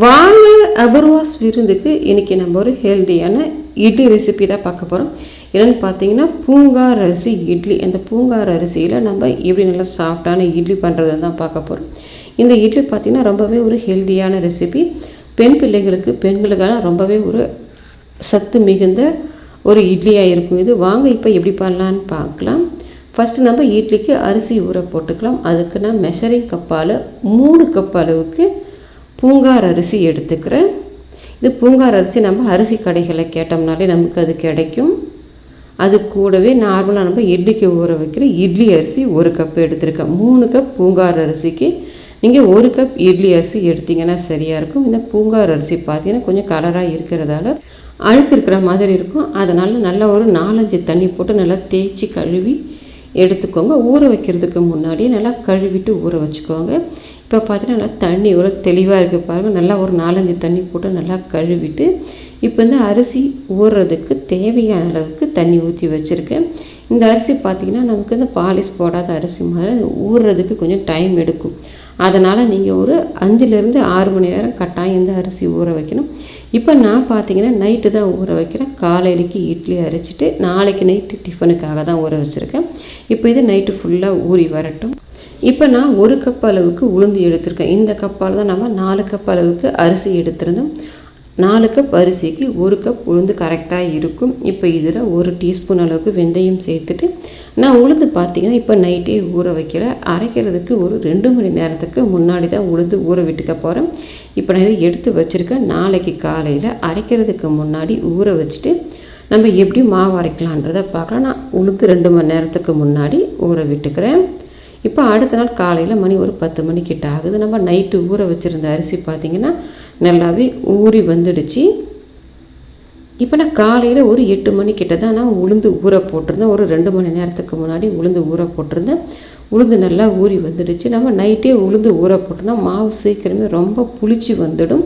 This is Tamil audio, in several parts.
வாங்க அபர்வாஸ் விருந்துக்கு இன்றைக்கி நம்ம ஒரு ஹெல்த்தியான இட்லி ரெசிபி தான் பார்க்க போகிறோம் என்னென்னு பார்த்தீங்கன்னா பூங்கார் அரிசி இட்லி. அந்த பூங்கார் அரிசியில் நம்ம எப்படி நல்லா சாஃப்டான இட்லி பண்ணுறது தான் பார்க்க போகிறோம் இந்த இட்லி பார்த்திங்கன்னா ரொம்பவே ஒரு ஹெல்த்தியான ரெசிபி பெண் பிள்ளைகளுக்கு பெண்களுக்கான ரொம்பவே ஒரு சத்து மிகுந்த ஒரு இட்லியாக இருக்கும். இது வாங்க இப்போ எப்படி பண்ணலான்னு பார்க்கலாம். ஃபஸ்ட்டு நம்ம இட்லிக்கு அரிசி ஊற போட்டுக்கலாம். அதுக்கு நான் மெஷரிங் கப்பால் மூணு கப் அளவுக்கு பூங்கார் அரிசி எடுத்துக்கிறேன். இது பூங்கார் அரிசி நம்ம அரிசி கடைகளை கேட்டோம்னாலே நமக்கு அது கிடைக்கும். அது கூடவே நார்மலாக நம்ம இட்லிக்கு ஊற வைக்கிற இட்லி அரிசி ஒரு கப் எடுத்திருக்கேன். மூணு கப் பூங்கார் அரிசிக்கு நீங்கள் ஒரு கப் இட்லி அரிசி எடுத்தீங்கன்னா சரியாக இருக்கும். இந்த பூங்கார் அரிசி பார்த்தீங்கன்னா கொஞ்சம் கலராக இருக்கிறதால அழுக்கு இருக்கிற மாதிரி இருக்கும். அதனால் நல்லா ஒரு நாலஞ்சு தண்ணி போட்டு நல்லா தேய்ச்சி கழுவி எடுத்துக்கோங்க. ஊற வைக்கிறதுக்கு முன்னாடியே நல்லா கழுவிட்டு ஊற வச்சுக்கோங்க. இப்போ பார்த்தீங்கன்னா நல்லா தண்ணி ஒரு தெளிவாக இருக்குது பாருங்கள் நல்லா ஒரு நாலஞ்சு தண்ணி போட்டு நல்லா கழுவிட்டு இப்போ வந்து அரிசி ஊறுறதுக்கு தேவையான அளவுக்கு தண்ணி ஊற்றி வச்சுருக்கேன். இந்த அரிசி பார்த்திங்கன்னா நமக்கு இந்த பாலிஷ் போடாத அரிசி மாதிரி ஊறுறதுக்கு கொஞ்சம் டைம் எடுக்கும். அதனால் நீங்கள் ஒரு அஞ்சுலேருந்து ஆறு மணி நேரம் கட்டாயம் இந்த அரிசி ஊற வைக்கணும். இப்போ நான் பார்த்தீங்கன்னா நைட்டு தான் ஊற வைக்கிறேன். காலையிலைக்கு இட்லி அரைச்சிட்டு நாளைக்கு நைட்டு டிஃபனுக்காக தான் ஊற வச்சுருக்கேன். இப்போ இது நைட்டு ஃபுல்லாக ஊறி வரட்டும். இப்போ நான் ஒரு கப் அளவுக்கு உளுந்து எடுத்திருக்கேன். இந்த கப்பால் தான் நம்ம நாலு கப் அளவுக்கு அரிசி எடுத்திருந்தோம். நாலு கப் அரிசிக்கு ஒரு கப் உளுந்து கரெக்டாக இருக்கும். இப்போ இதில் ஒரு டீஸ்பூன் அளவுக்கு வெந்தயம் சேர்த்துட்டு நான் உளுந்து பார்த்தீங்கன்னா இப்போ நைட்டே ஊற வைக்கல. அரைக்கிறதுக்கு ஒரு ரெண்டு மணி நேரத்துக்கு முன்னாடி தான் உளுந்து ஊற விட்டுக்க போகிறேன் இப்போ நான் இதை எடுத்து வச்சுருக்கேன். நாளைக்கு காலையில் அரைக்கிறதுக்கு முன்னாடி ஊற வச்சுட்டு நம்ம எப்படி மாவு அரைக்கலான்றதை பார்க்கலாம். நான் உளுந்து ரெண்டு மணி நேரத்துக்கு முன்னாடி ஊற விட்டுக்கிறேன். இப்போ அடுத்த நாள் காலையில் மணி ஒரு பத்து மணிக்கிட்ட ஆகுது. நம்ம நைட்டு ஊற வச்சுருந்த அரிசி பார்த்திங்கன்னா நல்லாவே ஊறி வந்துடுச்சு. இப்போ நான் காலையில் ஒரு எட்டு மணிக்கிட்ட தான் நான் உளுந்து ஊற போட்டிருந்தேன். ஒரு ரெண்டு மணி நேரத்துக்கு முன்னாடி உளுந்து ஊற போட்டிருந்தேன். உளுந்து நல்லா ஊறி வந்துடுச்சு. நம்ம நைட்டே உளுந்து ஊற போட்டோம்னா மாவு சீக்கிரமே ரொம்ப புளிச்சு வந்துடும்.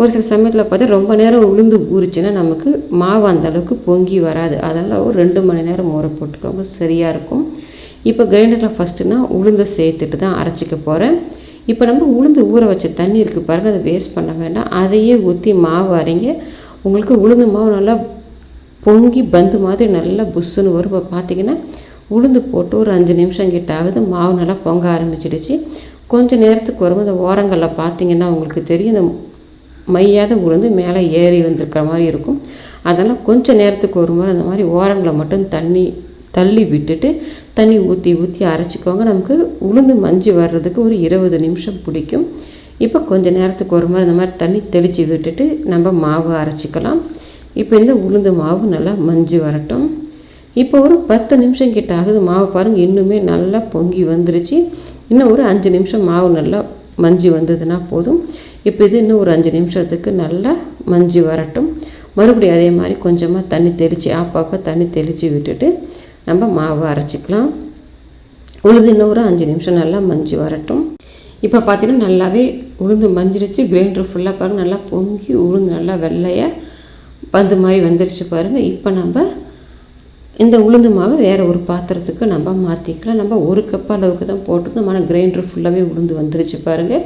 ஒரு சில சமயத்தில் பார்த்தா ரொம்ப நேரம் உளுந்து ஊறிச்சுன்னா நமக்கு மாவு அந்தளவுக்கு பொங்கி வராது. அதனால் ஒரு ரெண்டு மணி நேரம் ஊற போட்டுக்கோங்க. சரியாக இருக்கும். இப்போ கிரைண்டரில் ஃபஸ்ட்டுனா உளுந்தை சேர்த்துட்டு தான் அரைச்சிக்க போகிறேன் இப்போ நம்ம உளுந்து ஊற வச்ச தண்ணி இருக்குது பாருங்கள் அதை வேஸ்ட் பண்ண வேண்டாம். அதையே ஊற்றி மாவு அரைங்க. உங்களுக்கு உளுந்து மாவு நல்லா பொங்கி பந்து மாதிரி நல்லா புஷ்ஷுன்னு வரும். இப்போ பார்த்தீங்கன்னா உளுந்து போட்டு ஒரு அஞ்சு நிமிஷம் கிட்ட ஆகுது. மாவு நல்லா பொங்க ஆரம்பிச்சிடுச்சு. கொஞ்சம் நேரத்துக்கு வரும் இந்த ஓரங்களில் பார்த்தீங்கன்னா உங்களுக்கு தெரியும். இந்த மையாத உளுந்து மேலே ஏறி வந்திருக்கிற மாதிரி இருக்கும். அதெல்லாம் கொஞ்சம் நேரத்துக்கு ஒரு முறை அந்த மாதிரி ஓரங்களை மட்டும் தண்ணி தள்ளி விட்டுட்டு தண்ணி ஊற்றி ஊற்றி அரைச்சிக்கோங்க. நமக்கு உளுந்து மஞ்சு வர்றதுக்கு ஒரு இருபது நிமிஷம் பிடிக்கும். இப்போ கொஞ்சம் நேரத்துக்கு ஒரு மாதிரி இந்த மாதிரி தண்ணி தெளித்து விட்டுட்டு நம்ம மாவு அரைச்சிக்கலாம். இப்போ இந்த உளுந்து மாவு நல்லா மஞ்சு வரட்டும். இப்போ ஒரு பத்து நிமிஷம் கிட்ட ஆகுது. மாவு பாருங்கள் இன்னுமே நல்லா பொங்கி வந்துருச்சு. இன்னும் ஒரு அஞ்சு நிமிஷம் மாவு நல்லா மஞ்சு வந்ததுன்னா போதும். இப்போ இது இன்னும் ஒரு அஞ்சு நிமிஷத்துக்கு நல்லா மஞ்சு வரட்டும். மறுபடியும் அதே மாதிரி கொஞ்சமாக தண்ணி தெளித்து அப்பப்போ தண்ணி தெளித்து விட்டுட்டு நம்ம மாவு அரைச்சிக்கலாம். உளுந்து இன்னும் ஒரு அஞ்சு நிமிஷம் நல்லா மஞ்சி வரட்டும். இப்போ பார்த்தீங்கன்னா நல்லாவே உளுந்து மஞ்சிடுச்சு கிரைண்டர் ஃபுல்லாக பாருங்கள் நல்லா பொங்கி உளுந்து நல்லா வெள்ளையாக பந்து மாதிரி வந்துருச்சு பாருங்கள் இப்போ நம்ம இந்த உளுந்து மாவை வேறு ஒரு பாத்திரத்துக்கு நம்ம மாற்றிக்கலாம் நம்ம ஒரு கப் அளவுக்கு தான் போட்டுருந்தோம். ஆனால் கிரைண்டர் ஃபுல்லாகவே உளுந்து வந்துருச்சு பாருங்கள்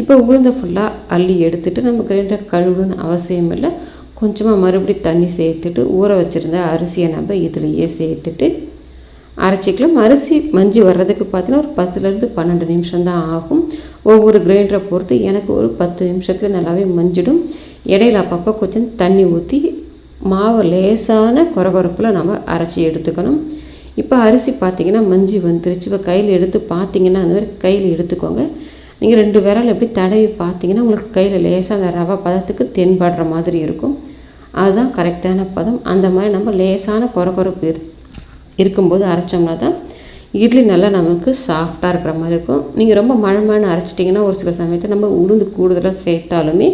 இப்போ உளுந்தை ஃபுல்லாக அள்ளி எடுத்துகிட்டு நம்ம கிரைண்டரை கழுவுன்னு அவசியம் இல்லை கொஞ்சமாக மறுபடியும் தண்ணி சேர்த்துட்டு ஊற வச்சுருந்த அரிசியை நம்ம இதுலேயே சேர்த்துட்டு அரைச்சிக்கலாம். அரிசி மஞ்சி வர்றதுக்கு பார்த்தீங்கன்னா ஒரு பத்துலேருந்து பன்னெண்டு நிமிஷம் தான் ஆகும். ஒவ்வொரு கிரைண்டரை பொறுத்து எனக்கு ஒரு பத்து நிமிஷத்தில் நல்லாவே மஞ்சிடும். இடையில அப்பப்போ கொஞ்சம் தண்ணி ஊற்றி மாவு லேசான குறகுறப்பில் நம்ம அரைச்சி எடுத்துக்கணும். இப்போ அரிசி பார்த்திங்கன்னா மஞ்சி வந்துருச்சு. இப்போ கையில் எடுத்து பார்த்தீங்கன்னா அந்த மாதிரி கையில் எடுத்துக்கோங்க. நீங்கள் ரெண்டு விரல் எப்படி தடவி பார்த்தீங்கன்னா உங்களுக்கு கையில் லேசாக அந்த ரவை பதத்துக்கு தென்படுற மாதிரி இருக்கும். அதுதான் கரெக்டான பதம். அந்த மாதிரி நம்ம லேசான குறகுறப்பு இரு இருக்கும்போது அரைச்சோம்னா தான் இட்லி நல்லா நமக்கு சாஃப்டாக இருக்கிற மாதிரி இருக்கும். நீங்கள் ரொம்ப மழை மழைன்னு அரைச்சிட்டிங்கன்னா ஒரு சில சமயத்தில் நம்ம உளுந்து கூடுதலாக சேர்த்தாலுமே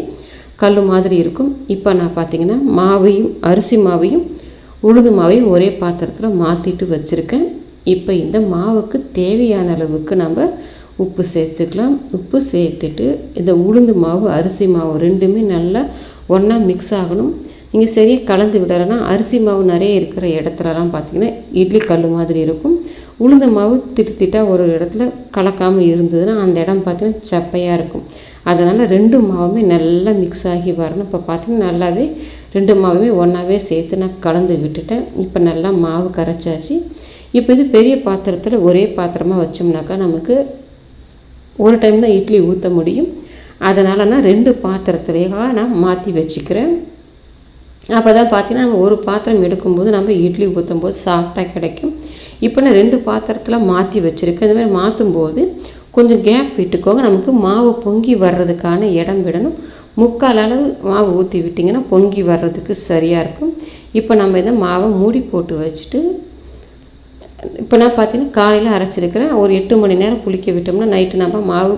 கல் மாதிரி இருக்கும். இப்போ நான் பார்த்தீங்கன்னா மாவையும் அரிசி மாவையும் உளுந்து மாவையும் ஒரே பாத்திரத்தில் மாற்றிட்டு வச்சுருக்கேன். இப்போ இந்த மாவுக்கு தேவையான அளவுக்கு நம்ம உப்பு சேர்த்துக்கலாம். உப்பு சேர்த்துட்டு இந்த உளுந்து மாவு அரிசி மாவு ரெண்டுமே நல்லா ஒன்றா மிக்ஸ் ஆகணும். நீங்கள் சரியாக கலந்து விடலைன்னா அரிசி மாவு நிறைய இருக்கிற இடத்துலலாம் பார்த்தீங்கன்னா இட்லி கல் மாதிரி இருக்கும். உளுந்த மாவு திட்டு ஒரு இடத்துல கலக்காமல் இருந்ததுன்னா அந்த இடம் பார்த்திங்கன்னா சப்பையாக இருக்கும். அதனால் ரெண்டு மாவுமே நல்லா மிக்ஸ் ஆகி வரணும். இப்போ பார்த்தீங்கன்னா நல்லாவே ரெண்டு மாவுமே ஒன்றாவே சேர்த்து நான் கலந்து விட்டுட்டேன். இப்போ நல்லா மாவு கரைச்சாச்சு. இப்போ இது பெரிய பாத்திரத்தில் ஒரே பாத்திரமாக வச்சோம்னாக்கா நமக்கு ஒரு டைம் தான் இட்லி ஊற்ற முடியும். அதனால் நான் ரெண்டு பாத்திரத்துலேயே நான் மாற்றி வச்சுக்கிறேன். அப்போ தான் பார்த்தீங்கன்னா நம்ம ஒரு பாத்திரம் எடுக்கும்போது நம்ம இட்லி ஊற்றும் போது சாஃப்டாக கிடைக்கும். இப்போ நான் ரெண்டு பாத்திரத்தில் மாற்றி வச்சுருக்கேன். இந்த மாதிரி மாற்றும் போது கொஞ்சம் கேப் விட்டுக்கோங்க. நமக்கு மாவு பொங்கி வர்றதுக்கான இடம் விடணும். முக்கால் அளவு மாவு ஊற்றி விட்டிங்கன்னா பொங்கி வர்றதுக்கு சரியாக இருக்கும். இப்போ நம்ம இதை மாவை மூடி போட்டு வச்சுட்டு இப்போ நான் பார்த்தீங்கன்னா காலையில் அரைச்சிருக்கிறேன். ஒரு எட்டு மணி நேரம் புளிக்க விட்டோம்னா நைட்டு நம்ம மாவு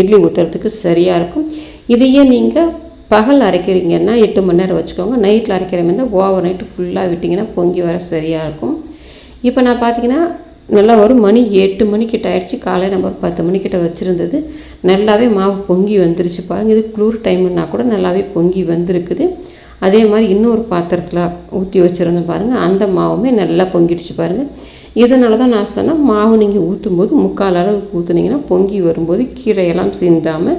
இட்லி ஊற்றுறதுக்கு சரியாக இருக்கும். இதையே நீங்கள் பகல் அரைக்கிறீங்கன்னா எட்டு மணி நேரம் வச்சுக்கோங்க. நைட்டில் அரைக்கிற மாதிரி இருந்தால் ஓவர் நைட்டு ஃபுல்லாக விட்டிங்கன்னா பொங்கி வர சரியாக இருக்கும். இப்போ நான் பார்த்தீங்கன்னா நல்லா ஒரு மணி எட்டு மணிக்கிட்ட ஆயிடுச்சு. காலையில் நம்ம ஒரு பத்து மணிக்கிட்ட வச்சுருந்தது. நல்லாவே மாவு பொங்கி வந்துருச்சு பாருங்கள் இது குளிர் டைம்னா கூட நல்லாவே பொங்கி வந்திருக்குது. அதே மாதிரி இன்னொரு பாத்திரத்தில் ஊற்றி வச்சுருந்தேன் பாருங்கள் அந்த மாவுமே நல்லா பொங்கிடுச்சு பாருங்கள் இதனால தான் நான் சொன்னேன் மாவு நீங்கள் ஊற்றும் போது முக்கால் அளவுக்கு ஊற்றுனீங்கன்னா பொங்கி வரும்போது கீழையெல்லாம் சிந்தாமல்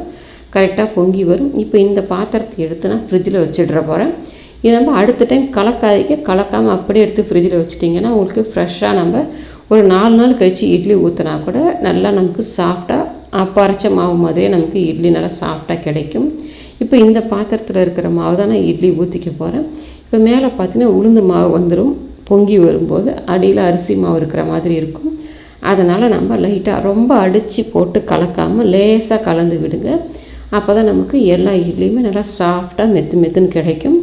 கரெக்டாக பொங்கி வரும். இப்போ இந்த பாத்திரத்தை எடுத்து நான் ஃப்ரிட்ஜில் வச்சிடுற போகிறேன் இது நம்ம அடுத்த டைம் கலக்காதிக்க கலக்காமல் அப்படியே எடுத்து ஃப்ரிட்ஜில் வச்சிட்டிங்கன்னா உங்களுக்கு ஃப்ரெஷ்ஷாக நம்ம ஒரு நாலு நாள் கழித்து இட்லி ஊற்றினா கூட நல்லா நமக்கு சாஃப்டாக அப்போ அரைச்ச மாவு மாதிரியே நமக்கு இட்லி நல்லா சாஃப்டாக கிடைக்கும். இப்போ இந்த பாத்திரத்தில் இருக்கிற மாவு தான் நான் இட்லி ஊற்றிக்க போகிறேன் இப்போ மேலே பார்த்தீங்கன்னா உளுந்து மாவு வந்துடும் பொங்கி வரும்போது அடியில் அரிசி மாவு இருக்கிற மாதிரி இருக்கும். அதனால் நம்ம லைட்டாக ரொம்ப அடித்து போட்டு கலக்காமல் லேசாக கலந்து விடுங்க. அப்போ தான் நமக்கு எல்லா இட்லியுமே நல்லா சாஃப்டாக மெத்து மெத்துன்னு கிடைக்கும்.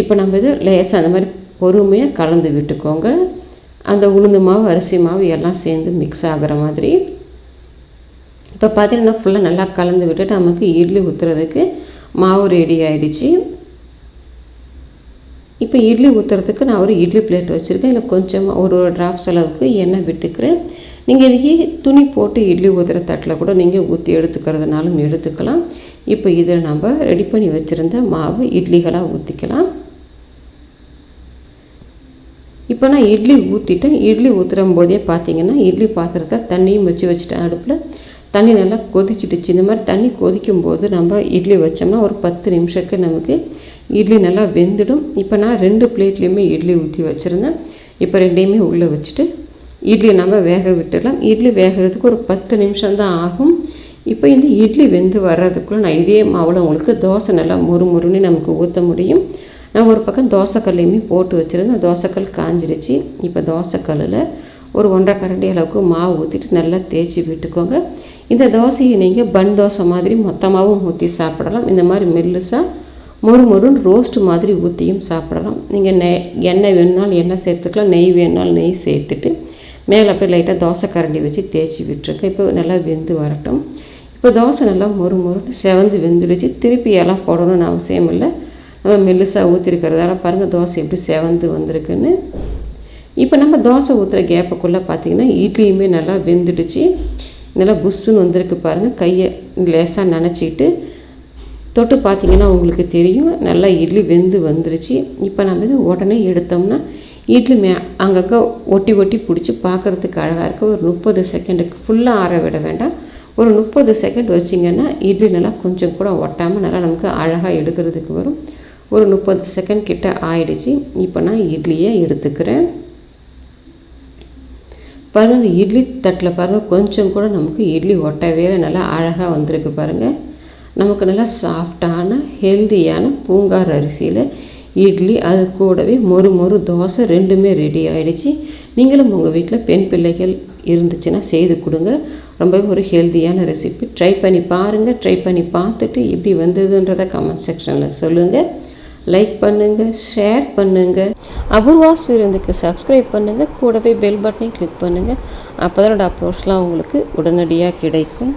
இப்போ நம்ம இது லேசாக அந்த மாதிரி பொறுமையாக கலந்து விட்டுக்கோங்க. அந்த உளுந்து மாவு அரிசி மாவு எல்லாம் சேர்ந்து மிக்ஸ் ஆகிற மாதிரி. இப்போ பார்த்தீங்கன்னா ஃபுல்லாக நல்லா கலந்து விட்டுட்டு நமக்கு இட்லி ஊற்றுறதுக்கு மாவு ரெடி ஆகிடுச்சு இப்போ இட்லி ஊற்றுறதுக்கு நான் ஒரு இட்லி பிளேட் வச்சுருக்கேன். இல்லை கொஞ்சமாக ஒரு ஒரு ட்ராப்ஸ் அளவுக்கு எண்ணெய் விட்டுக்கிறேன். நீங்கள் இதையே துணி போட்டு இட்லி ஊற்றுற தட்டில் கூட நீங்கள் ஊற்றி எடுத்துக்கிறதுனாலும் எடுத்துக்கலாம். இப்போ இதில் நம்ம ரெடி பண்ணி வச்சுருந்த மாவு இட்லிகளாக ஊற்றிக்கலாம் இப்போ நான் இட்லி ஊற்றிட்டேன் இட்லி ஊற்றுற போதே பார்த்தீங்கன்னா இட்லி பாத்திரத்தை தண்ணியும் வச்சு வச்சுட்டேன். அடுப்பில் தண்ணி நல்லா கொதிச்சிடுச்சு. இந்த மாதிரி தண்ணி கொதிக்கும் போது நம்ம இட்லி வச்சோம்னா ஒரு பத்து நிமிஷத்துக்கு நமக்கு இட்லி நல்லா வெந்துடும். இப்போ நான் ரெண்டு பிளேட்லேயுமே இட்லி ஊற்றி வச்சுருந்தேன். இப்போ ரெண்டையுமே உள்ளே வச்சுட்டு இட்லி நம்ம வேக விட்டுடலாம். இட்லி வேகிறதுக்கு ஒரு பத்து நிமிஷம் தான் ஆகும். இப்போ இந்த இட்லி வெந்து வர்றதுக்குள்ளே நான் இதே மாவில் உங்களுக்கு தோசை நல்லா முறு முறுன்னு நமக்கு ஊற்ற முடியும். நான் ஒரு பக்கம் தோசைக்கல்லையுமே போட்டு வச்சுருந்தேன். தோசைக்கல் காஞ்சிடுச்சு இப்போ தோசைக்கல்லில் ஒரு ஒன்றரை கரண்டி அளவுக்கு மாவு ஊற்றிட்டு நல்லா தேய்ச்சி விட்டுக்கோங்க. இந்த தோசையை நீங்கள் பன் தோசை மாதிரி மொத்தமாகவும் ஊற்றி சாப்பிடலாம். இந்த மாதிரி மெல்லுசாக மொறு மொறுன்னு ரோஸ்ட் மாதிரி ஊற்றியும் சாப்பிடலாம். நீங்கள் நெய் எண்ணெய் வேணுனாலும் எண்ணெய் சேர்த்துக்கலாம். நெய் வேணுனாலும் நெய் சேர்த்துட்டு மேலே அப்படியே லைட்டாக தோசை கரண்டி வச்சு தேய்ச்சி விட்டுருக்கேன் இப்போ நல்லா வெந்து வரட்டும். இப்போ தோசை நல்லா மொறு மொறுன்னு செவந்து வெந்துடுச்சு. திருப்பி எல்லாம் போடணும்னு அவசியம் இல்லை. நம்ம மெல்லுசாக ஊற்றிருக்கிறதால பாருங்கள் தோசை எப்படி செவந்து வந்திருக்குன்னு. இப்போ நம்ம தோசை ஊற்றுற கேப்புக்குள்ளே பார்த்தீங்கன்னா இட்லியுமே நல்லா வெந்துடுச்சு. நல்லா புஷ்ஷுன்னு வந்திருக்கு பாருங்கள் கையை லேசாக நினச்சிக்கிட்டு தொட்டு பார்த்தீங்கன்னா உங்களுக்கு தெரியும். நல்லா இட்லி வெந்து வந்துருச்சு. இப்போ நம்ம இது உடனே எடுத்தோம்னா இட்லி மே அங்கங்கே ஒட்டி ஒட்டி பிடிச்சி பார்க்குறதுக்கு அழகாக இருக்குது ஒரு முப்பது செகண்டுக்கு ஃபுல்லாக ஆற விட வேண்டாம். ஒரு முப்பது செகண்ட் வச்சிங்கன்னா இட்லி நல்லா கொஞ்சம் கூட ஒட்டாமல் நல்லா நமக்கு அழகாக எடுக்கிறதுக்கு வரும். ஒரு முப்பது செகண்ட் கிட்ட ஆயிடுச்சு. இப்போ நான் இட்லியை எடுத்துக்கிறேன். பாருங்கள் இந்த இட்லி தட்டில் பாருங்கள் கொஞ்சம் கூட நமக்கு இட்லி ஒட்டவே நல்லா அழகாக வந்திருக்கு பாருங்கள் நமக்கு நல்லா சாஃப்டான ஹெல்தியான பூங்கார் அரிசியில் இட்லி அது கூடவே மொறு மொறு தோசை ரெண்டுமே ரெடி ஆகிடுச்சு நீங்களும் உங்கள் வீட்டில் பெண் பிள்ளைகள் இருந்துச்சுன்னா செய்து கொடுங்க. ரொம்பவே ஒரு ஹெல்த்தியான ரெசிபி ட்ரை பண்ணி பாருங்கள் ட்ரை பண்ணி பார்த்துட்டு எப்படி வந்ததுன்றதை கமெண்ட் செக்ஷனில் சொல்லுங்கள் லைக் பண்ணுங்கள் ஷேர் பண்ணுங்கள் அபூர்வாஸ் விருந்துக்கு சப்ஸ்கிரைப் பண்ணுங்கள் கூடவே பெல் பட்டனையும் கிளிக் பண்ணுங்கள் அப்போ தான் உங்களுக்கு உடனடியாக கிடைக்கும்.